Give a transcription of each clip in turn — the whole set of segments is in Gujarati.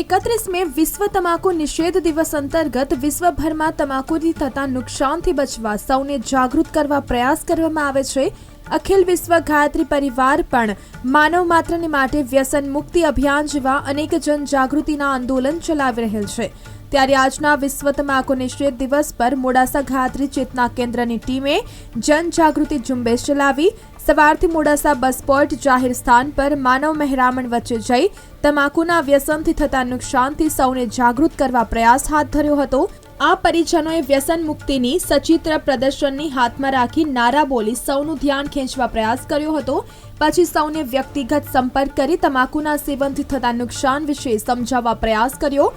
એકત્રીસ મે વિશ્વ તમાકુ નિષેધ દિવસ અંતર્ગત વિશ્વભરમાં તમાકુથી થતા નુકસાનથી બચવા સૌને જાગૃત કરવા પ્રયાસ કરવામાં આવે છે. અખિલ વિશ્વ ગાયત્રી પરિવાર પણ માનવ માત્રને માટે વ્યસન મુક્તિ અભિયાન જેવા અનેક જનજાગૃતિના આંદોલન ચલાવી રહેલ છે. ત્યારે આજના વિશ્વ તમાકુ નિષેધ દિવસ પર મોડાસા ગાયત્રી ચેતના કેન્દ્રની ટીમે જનજાગૃતિ ઝુંબેશ ચલાવી સવારથી મોડાસા બસ પોર્ટ જાહેર સ્થાન પર માનવ મહેરામણ વચ્ચે જઈ તમાકુના વ્યસનથી થતા નુકસાનથી સૌને જાગૃત કરવા પ્રયાસ હાથ ધર્યો હતો. આ પરિજનોએ વ્યસન મુક્તિની સચિત્ર પ્રદર્શનની હાથમાં રાખી નારા બોલી સૌનું ધ્યાન ખેંચવા પ્રયાસ કર્યો હતો. પછી સૌને વ્યક્તિગત સંપર્ક કરી તમાકુના સેવનથી થતા નુકસાન વિશે સમજાવવા પ્રયાસ કર્યો.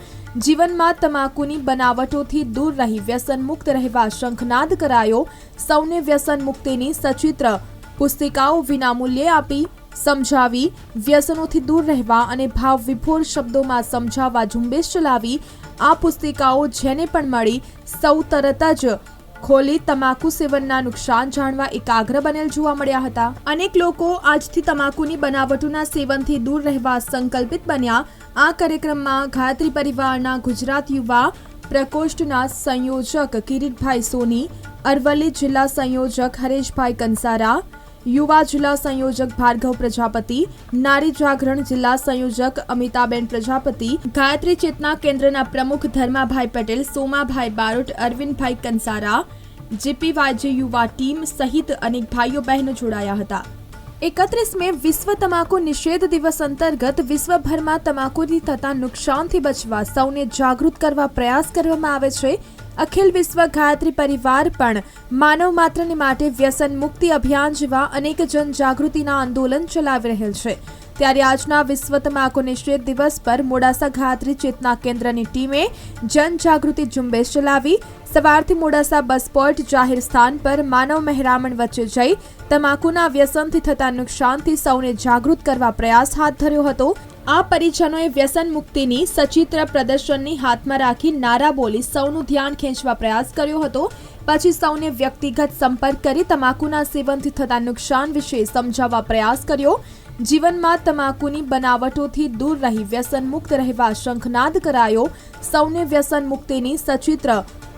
જીવનમાં તમાકુની બનાવટોથી દૂર રહી વ્યસન મુક્ત રહેવા શંખનાદ કરાયો. સૌને વ્યસન મુક્તિની સચિત્ર પુસ્તિકાઓ વિનામૂલ્યે આપી, સમજાવી, વ્યસનોથી દૂર રહેવા અને ભાવ વિભોર શબ્દોમાં સમજાવવા ઝુંબેશ ચલાવી, આ પુસ્તિકાઓ જેને પણ મળી, સૌ તરત જ ખોલી તમાકુ સેવનના નુકસાન જાણવા એકાગ્ર બનેલ જોવા મળ્યા હતા. અનેક લોકો આજથી તમાકુની બનાવટોના સેવનથી દૂર રહેવા સંકલ્પિત બન્યા. આ કાર્યક્રમમાં ગાયત્રી પરિવારના ગુજરાત યુવા પ્રકોષ્ઠના સંયોજક કિરીટભાઈ સોની, અરવલ્લી જિલ્લા સંયોજક હરેશભાઈ કંસારા યુવા જિલ્લા સંયોજક ભાર્ગવ પ્રજાપતિ, નારી જાગરણ જિલ્લા સંયોજક અમિતાબેન પ્રજાપતિ, ગાયત્રી ચેતના કેન્દ્રના પ્રમુખ ધર્માભાઈ પટેલ, સોમાભાઈ બારોટ, અરવિંદભાઈ કંસારા, જીપીવાયજી યુવા ટીમ સહિત અનેક ભાઈઓ બહેનો જોડાયા હતા. એકત્રીસ મે વિશ્વ તમાકુ નિષેધ દિવસ અંતર્ગત વિશ્વભરમાં તમાકુથી થતા નુકસાનથી બચવા સૌને જાગૃત કરવા પ્રયાસ કરવામાં આવે છે. અખિલ વિશ્વ ગાયત્રી પરિવાર પણ માનવ માત્રને માટે વ્યસન મુક્તિ અભિયાન જેવા અનેક જનજાગૃતિના આંદોલન ચલાવી રહેલ છે. ત્યારે આજના વિશ્વ તમાકુ નિષેધ દિવસ પર મોડાસા ઘાત્રી ચેતના કેન્દ્રની ટીમે જનજાગૃતિ ઝુંબેશ ચલાવી સવારથી મોડાસા બસ પોર્ટ જાહેર સ્થાન પર માનવ મહેરામણ વચ્ચે જઈ તમાકુના વ્યસનથી થતા નુકસાનથી સૌને જાગૃત કરવા પ્રયાસ હાથ ધર્યો હતો. આ પરિજનોએ વ્યસન મુક્તિની સચિત્ર પ્રદર્શનની હાથમાં રાખી નારા બોલી સૌનું ધ્યાન ખેંચવા પ્રયાસ કર્યો હતો. પછી સૌને વ્યક્તિગત સંપર્ક કરી તમાકુના સેવનથી થતા નુકસાન વિશે સમજાવવા પ્રયાસ કર્યો. જીવનમાં તમાકુની બનાવટોથી દૂર રહી વ્યસન મુક્ત રહેવા શંખનાદ કરાયો. સૌને વ્યસન મુક્તિની સચિત્ર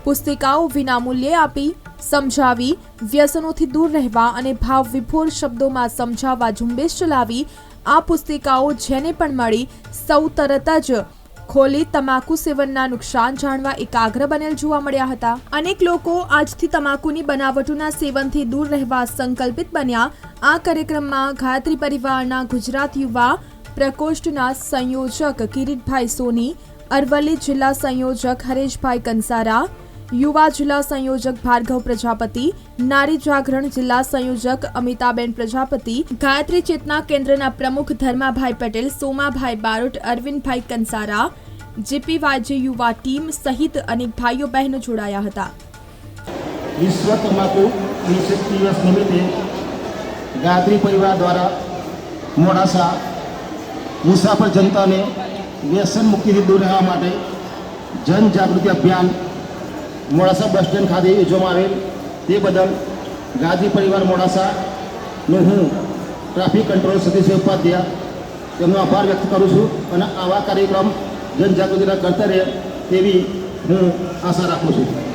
પુસ્તિકાઓ વિનામૂલ્યે આપી સમજાવી. વ્યસનોથી દૂર રહેવા અને ભાવ વિભોર શબ્દોમાં સમજાવવા ઝુંબેશ ચલાવી. આ પુસ્તિકાઓ જેને પણ મળી સૌ તરત જ ખોલી તમાકુ સેવનના નુકસાન જાણવા એકાગ્ર બનેલ જોવા મળ્યા હતા. અનેક લોકો આજથી તમાકુની બનાવટોના સેવનથી દૂર રહેવા સંકલ્પિત બન્યા. આ કાર્યક્રમમાં ગાયત્રી પરિવારના ગુજરાત યુવા પ્રકોષ્ઠના સંયોજક કિરીટભાઈ સોની, અરવલ્લી જિલ્લા સંયોજક હરેશભાઈ કંસારા યુવા જિલ્લા સંયોજક ભાર્ગવ પ્રજાપતિ, નારી જાગરણ જિલ્લા સંયોજક અમિતાબેન પ્રજાપતિ, ગાયત્રી ચેતના કેન્દ્રના પ્રમુખ ધર્માભાઈ પટેલ, સોમાભાઈ બારોટ, અરવિંદભાઈ કંસારા, જીપીવાયજી યુવા ટીમ સહિત અનેક ભાઈઓ બહેનો જોડાયા હતા. વિશ્વ તમાકુ નિષેધ દિવસ નિમિત્તે ગાયત્રી પરિવાર દ્વારા મોડાસા મુસાફર જનતાને વ્યસન મુક્તિથી દૂર રહેવા માટે જનજાગૃતિ અભિયાન મોડાસા બસ સ્ટેન્ડ ખાતે યોજવામાં આવેલ તે બદલ ગાંધી પરિવાર મોડાસાનો હું ટ્રાફિક કંટ્રોલ સતીશ ઉપાધ્યાય તેમનો આભાર વ્યક્ત કરું છું અને આવા કાર્યક્રમ જનજાગૃતિના કરતા રહે તેવી હું આશા રાખું છું.